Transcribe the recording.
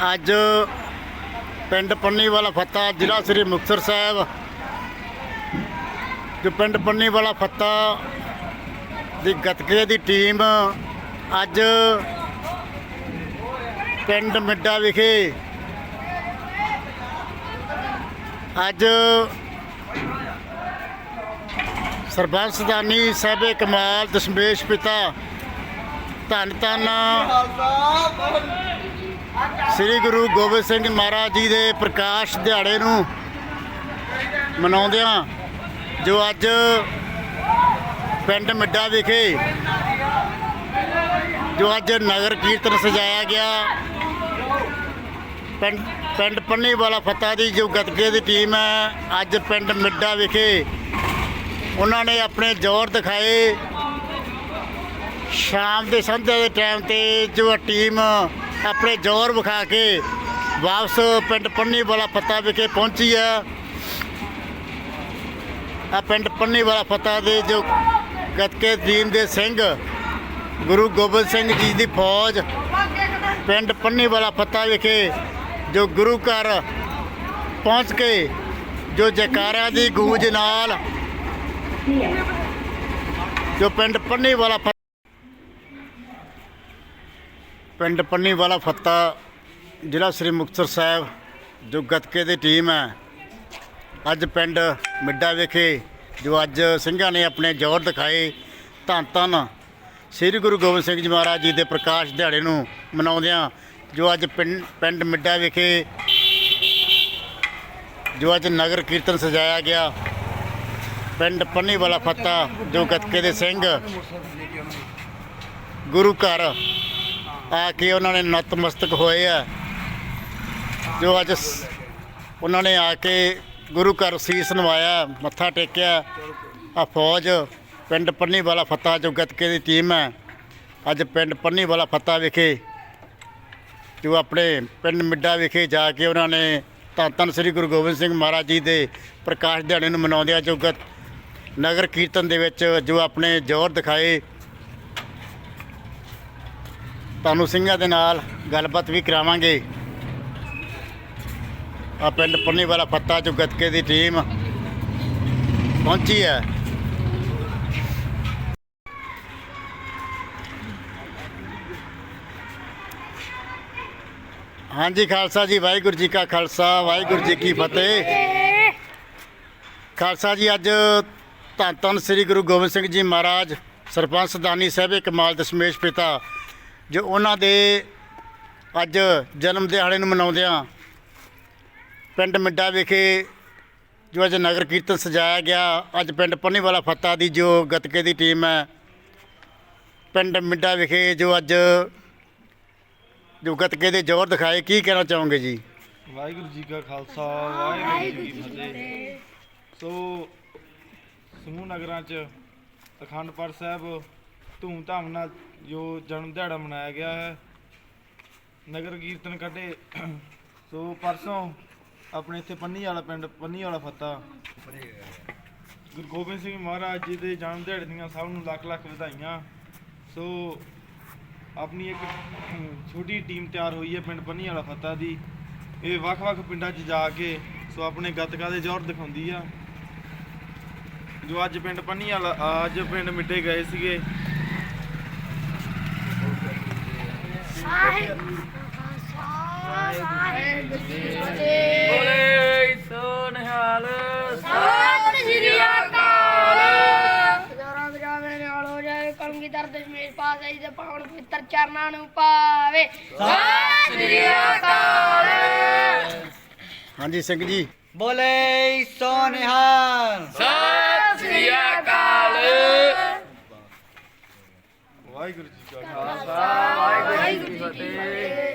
ਅੱਜ ਪਿੰਡ ਪੰਨੀ ਵਾਲਾ ਫੱਤਾ, ਜ਼ਿਲ੍ਹਾ ਸ੍ਰੀ ਮੁਕਤਸਰ ਸਾਹਿਬ। ਜੋ ਪਿੰਡ ਪੰਨੀ ਵਾਲਾ ਫੱਤਾ ਦੀ ਗੱਤਕੇ ਦੀ ਟੀਮ ਅੱਜ ਪਿੰਡ ਮਿੱਡਾ ਵਿਖੇ ਅੱਜ ਸਰਬੰਸ ਸਦਾਨੀ ਸਾਹਿਬੇ ਕਮਾਲ, ਦਸ਼ਮੇਸ਼ ਪਿਤਾ ਧੰਨ ਧੰਨ ਸ੍ਰੀ ਗੁਰੂ ਗੋਬਿੰਦ ਸਿੰਘ ਮਹਾਰਾਜ ਜੀ ਦੇ ਪ੍ਰਕਾਸ਼ ਦਿਹਾੜੇ ਨੂੰ ਮਨਾਉਂਦਿਆਂ ਜੋ ਅੱਜ ਪਿੰਡ ਮਿੱਡਾ ਵਿਖੇ ਜੋ ਅੱਜ ਨਗਰ ਕੀਰਤਨ ਸਜਾਇਆ ਗਿਆ, ਪਿੰਡ ਪਿੰਡ ਪੰਨੀ ਵਾਲਾ ਫੱਤਾ ਦੀ ਜੋ ਗੱਤਕੇ ਦੀ ਟੀਮ ਹੈ, ਅੱਜ ਪਿੰਡ ਮਿੱਡਾ ਵਿਖੇ ਉਹਨਾਂ ਨੇ ਆਪਣੇ ਜ਼ੋਰ ਦਿਖਾਏ। ਸ਼ਾਮ ਦੇ ਸੰਧਿਆ ਦੇ ਟਾਈਮ ਤੇ ਜੋ ਟੀਮ ਆਪਣੇ ਜ਼ੋਰ ਵਿਖਾ ਕੇ ਵਾਪਸ ਪਿੰਡ ਪੰਨੀ ਵਾਲਾ ਫੱਤਾ ਵਿਖੇ ਪਹੁੰਚੀ ਹੈ ਆ ਪਿੰਡ ਪੰਨੀ ਵਾਲਾ ਫੱਤਾ ਦੇ ਜੋ ਗਤਕੇ ਟੀਮ ਦੇ ਸਿੰਘ, ਗੁਰੂ ਗੋਬਿੰਦ ਸਿੰਘ ਜੀ ਦੀ ਫੌਜ ਪਿੰਡ ਪੰਨੀ ਵਾਲਾ ਫੱਤਾ ਵਿਖੇ ਜੋ ਗੁਰੂ ਘਰ ਪਹੁੰਚ ਕੇ ਜੋ ਜੈਕਾਰਿਆਂ ਦੀ ਗੂੰਜ ਨਾਲ ਜੋ ਪਿੰਡ ਪੰਨੀ ਵਾਲਾ ਪਿੰਡ ਪੰਨੀ ਵਾਲਾ ਫੱਤਾ, ਜ਼ਿਲ੍ਹਾ ਸ੍ਰੀ ਮੁਕਤਸਰ ਸਾਹਿਬ, ਜੋ ਗੱਤਕੇ ਦੀ ਟੀਮ ਹੈ। ਅੱਜ ਪਿੰਡ ਮਿੱਡਾ ਵਿਖੇ ਜੋ ਅੱਜ ਸਿੰਘਾਂ ਨੇ ਆਪਣੇ ਜ਼ੋਰ ਦਿਖਾਏ ਧੰਨ ਧੰਨ। ਸ੍ਰੀ ਗੁਰੂ ਗੋਬਿੰਦ ਸਿੰਘ ਜੀ ਮਹਾਰਾਜ ਜੀ ਦੇ ਪ੍ਰਕਾਸ਼ ਦਿਹਾੜੇ ਨੂੰ ਮਨਾਉਂਦਿਆਂ ਜੋ ਅੱਜ ਪਿੰਡ ਪਿੰਡ ਮਿੱਡਾ ਵਿਖੇ ਜੋ ਅੱਜ ਨਗਰ ਕੀਰਤਨ ਸਜਾਇਆ ਗਿਆ। ਪਿੰਡ ਪੰਨੀ ਵਾਲਾ ਫੱਤਾ, ਜੋ ਗਤਕੇ ਦੇ ਸਿੰਘ, ਗੁਰੂ ਘਰ ਆ ਕੇ ਉਹਨਾਂ ਨੇ ਨਤਮਸਤਕ ਹੋਏ ਆ, ਜੋ ਅੱਜ ਸ- ਉਹਨਾਂ ਨੇ ਆ ਕੇ ਗੁਰੂ ਘਰ ਸੀਸ ਨਵਾਇਆ, ਮੱਥਾ ਟੇਕਿਆ। ਆ ਫੌਜ ਪਿੰਡ ਪੰਨੀ ਵਾਲਾ ਫੱਤਾ ਜੋ ਗਤਕੇ ਦੀ ਟੀਮ ਹੈ, ਅੱਜ ਪਿੰਡ ਪੰਨੀ ਵਾਲਾ ਫੱਤਾ ਵਿਖੇ, ਜੋ ਆਪਣੇ ਪਿੰਡ ਮਿੱਡਾ ਵਿਖੇ ਜਾ ਕੇ ਉਹਨਾਂ ਨੇ ਧੰਨ ਧੰਨ ਸ੍ਰੀ ਗੁਰੂ ਗੋਬਿੰਦ ਸਿੰਘ ਮਹਾਰਾਜ ਜੀ ਦੇ ਪ੍ਰਕਾਸ਼ ਦਿਹਾੜੇ ਨੂੰ ਮਨਾਉਂਦਿਆਂ ਜੋ ਗਤ ਨਗਰ ਕੀਰਤਨ ਦੇ ਵਿੱਚ ਜੋ ਆਪਣੇ ਜ਼ੋਰ ਦਿਖਾਏ ਤੁਹਾਨੂੰ ਸਿੰਘਾਂ ਦੇ ਨਾਲ ਗੱਲਬਾਤ ਵੀ ਕਰਾਵਾਂਗੇ। ਆ ਪਿੰਡ ਪੰਨੀ ਵਾਲਾ ਫੱਤਾ ਜੋ ਗੱਤਕੇ ਦੀ ਟੀਮ ਪਹੁੰਚੀ ਹੈ। ਹਾਂਜੀ, ਖਾਲਸਾ ਜੀ, ਵਾਹਿਗੁਰੂ ਜੀ ਕਾ ਖਾਲਸਾ, ਵਾਹਿਗੁਰੂ ਜੀ ਕੀ ਫਤਿਹ। ਖਾਲਸਾ ਜੀ, ਅੱਜ ਧੰਨ ਧੰਨ ਸ੍ਰੀ ਗੁਰੂ ਗੋਬਿੰਦ ਸਿੰਘ ਜੀ ਮਹਾਰਾਜ, ਸਰਪੰਚ ਸਦਾਨੀ ਸਾਹਿਬੇ ਕਮਾਲ ਦਸ਼ਮੇਸ਼ ਪਿਤਾ ਜੋ ਉਹਨਾਂ ਦੇ ਅੱਜ ਜਨਮ ਦਿਹਾੜੇ ਨੂੰ ਮਨਾਉਂਦਿਆਂ ਪਿੰਡ ਮਿੱਡਾ ਵਿਖੇ ਜੋ ਅੱਜ ਨਗਰ ਕੀਰਤਨ ਸਜਾਇਆ ਗਿਆ ਅੱਜ ਪਿੰਡ ਪੰਨੀ ਵਾਲਾ ਫੱਤਾ ਦੀ ਜੋ ਗੱਤਕੇ ਦੀ ਟੀਮ ਹੈ। ਪਿੰਡ ਮਿੱਡਾ ਵਿਖੇ ਜੋ ਅੱਜ ਜੋ ਗੱਤਕੇ ਦੇ ਜ਼ੋਰ ਦਿਖਾਏ ਕੀ ਕਹਿਣਾ ਚਾਹੋਗੇ ਜੀ? ਵਾਹਿਗੁਰੂ ਜੀ ਕਾ ਖਾਲਸਾ ਵਾਹਿਗੁਰੂ ਜੀ ਕੀ ਫਤਿਹ। ਸੋ ਸਮੂਹ ਨਗਰਾਂ 'ਚ ਅਖੰਡ ਪਾਠ ਸਾਹਿਬ ਧੂਮ-ਧਾਮ ਨਾਲ ਜੋ ਜਨਮ ਦਿਹਾੜਾ ਮਨਾਇਆ ਗਿਆ ਹੈ, ਨਗਰ ਕੀਰਤਨ ਕੱਢੇ। ਸੋ ਪਰਸੋਂ ਆਪਣੇ ਇੱਥੇ ਪੰਨੀ ਵਾਲਾ ਪਿੰਡ, ਪੰਨੀ ਵਾਲਾ ਫੱਤਾ। ਗੁਰੂ ਗੋਬਿੰਦ ਸਿੰਘ ਮਹਾਰਾਜ ਜੀ ਦੇ ਜਨਮ ਦਿਹਾੜੇ ਦੀਆਂ ਸਭ ਨੂੰ ਲੱਖ ਲੱਖ ਵਧਾਈਆਂ। ਸੋ ਆਪਣੀ ਇੱਕ ਛੋਟੀ ਟੀਮ ਤਿਆਰ ਹੋਈ ਹੈ ਪਿੰਡ ਪੰਨੀ ਵਾਲਾ ਫੱਤਾ ਦੀ। ਇਹ ਵੱਖ-ਵੱਖ ਪਿੰਡਾਂ 'ਚ ਜਾ ਕੇ ਸੋ ਆਪਣੇ ਗੱਤਕਾ ਦੇ ਜ਼ੋਰ ਦਿਖਾਉਂਦੀ ਆ। ਜੋ ਅੱਜ ਪਿੰਡ ਪੰਨੀ ਵਾਲਾ, ਅੱਜ ਪਿੰਡ ਮਿੱਟੇ ਗਏ ਸੀਗੇ। ਬੋਲੇ ਸੋ ਨਿਹਾਲ ਸਤਿ ਸ਼੍ਰੀ ਅਕਾਲ ਹਜ਼ਾਰਾਂ ਗਜਾਵੇਂ ਨਾਲ ਹੋ ਜਾਏ ਕਲਗੀਧਰ ਦਸ਼ਮੇਸ਼ ਪਾਤਸ਼ਾਹ ਜੀ ਦੇ ਪਾਵਨ ਪਵਿੱਤਰ ਚਰਨਾਂ ਨੂੰ ਪਾਵੇ ਸਤਿ ਸ਼੍ਰੀ ਅਕਾਲ ਹਾਂਜੀ ਸਿੰਘ ਜੀ। ਬੋਲੇ ਸੋ ਨਿਹਾਲ। ਸਤਿ ਸ੍ਰੀ ਅਕਾਲ। ਵਾਹਿਗੁਰੂ ਜੀ ਕਾ ਖਾਲਸਾ। ਵਾਹਿਗੁਰੂ ਜੀ ਕੀ ਫਤਿਹ